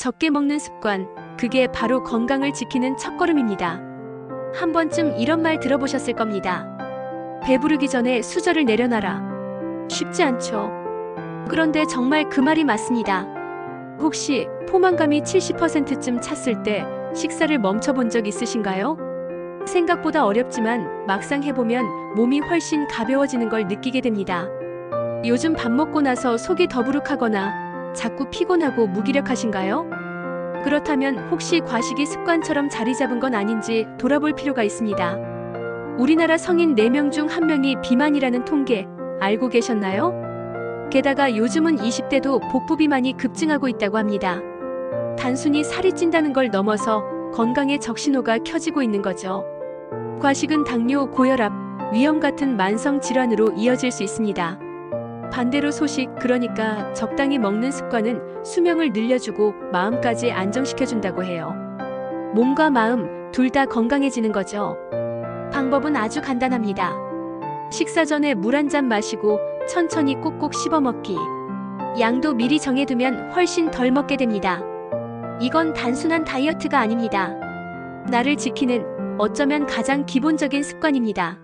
적게 먹는 습관, 그게 바로 건강을 지키는 첫걸음입니다. 한 번쯤 이런 말 들어보셨을 겁니다. 배부르기 전에 수저를 내려놔라. 쉽지 않죠. 그런데 정말 그 말이 맞습니다. 혹시 포만감이 70%쯤 찼을 때 식사를 멈춰본 적 있으신가요? 생각보다 어렵지만 막상 해보면 몸이 훨씬 가벼워지는 걸 느끼게 됩니다. 요즘 밥 먹고 나서 속이 더부룩하거나 자꾸 피곤하고 무기력하신가요? 그렇다면 혹시 과식이 습관처럼 자리 잡은 건 아닌지 돌아볼 필요가 있습니다. 우리나라 성인 4명 중 1명이 비만이라는 통계 알고 계셨나요? 게다가 요즘은 20대도 복부 비만이 급증하고 있다고 합니다. 단순히 살이 찐다는 걸 넘어서 건강에 적신호가 켜지고 있는 거죠. 과식은 당뇨, 고혈압, 위염 같은 만성 질환으로 이어질 수 있습니다. 반대로 소식, 그러니까 적당히 먹는 습관은 수명을 늘려주고 마음까지 안정시켜준다고 해요. 몸과 마음 둘 다 건강해지는 거죠. 방법은 아주 간단합니다. 식사 전에 물 한 잔 마시고 천천히 꼭꼭 씹어 먹기. 양도 미리 정해두면 훨씬 덜 먹게 됩니다. 이건 단순한 다이어트가 아닙니다. 나를 지키는 어쩌면 가장 기본적인 습관입니다.